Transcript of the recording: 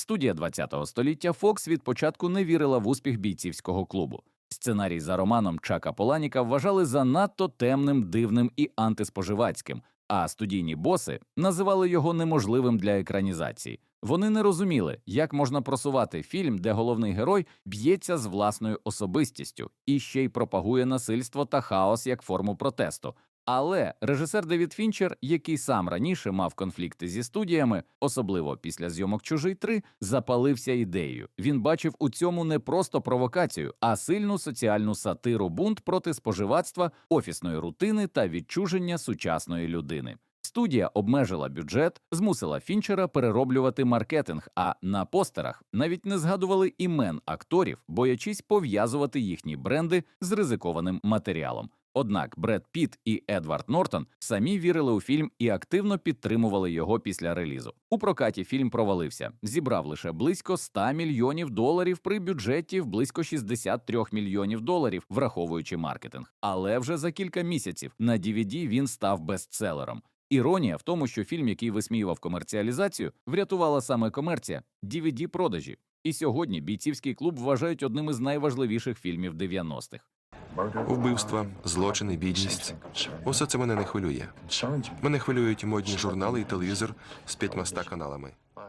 Студія 20-го століття Фокс від початку не вірила в успіх бійцівського клубу. Сценарій за романом Чака Поланіка вважали занадто темним, дивним і антиспоживацьким, а студійні боси називали його неможливим для екранізації. Вони не розуміли, як можна просувати фільм, де головний герой б'ється з власною особистістю і ще й пропагує насильство та хаос як форму протесту. Але режисер Девід Фінчер, який сам раніше мав конфлікти зі студіями, особливо після зйомок Чужий 3, запалився ідеєю. Він бачив у цьому не просто провокацію, а сильну соціальну сатиру бунт проти споживацтва, офісної рутини та відчуження сучасної людини. Студія обмежила бюджет, змусила Фінчера перероблювати маркетинг, а на постерах навіть не згадували імен акторів, боячись пов'язувати їхні бренди з ризикованим матеріалом. Однак Бред Піт і Едвард Нортон самі вірили у фільм і активно підтримували його після релізу. У прокаті фільм провалився, зібрав лише близько 100 мільйонів доларів при бюджеті в близько 63 мільйонів доларів, враховуючи маркетинг. Але вже за кілька місяців на DVD він став бестселером. Іронія в тому, що фільм, який висміював комерціалізацію, врятувала саме комерція dvd продажі. І сьогодні бійцівський клуб вважають одним із найважливіших фільмів 90-х. Вбивства, злочини, бідність. Усе це мене не хвилює. Мене хвилюють модні журнали і телевізор з п'ятьмаста каналами.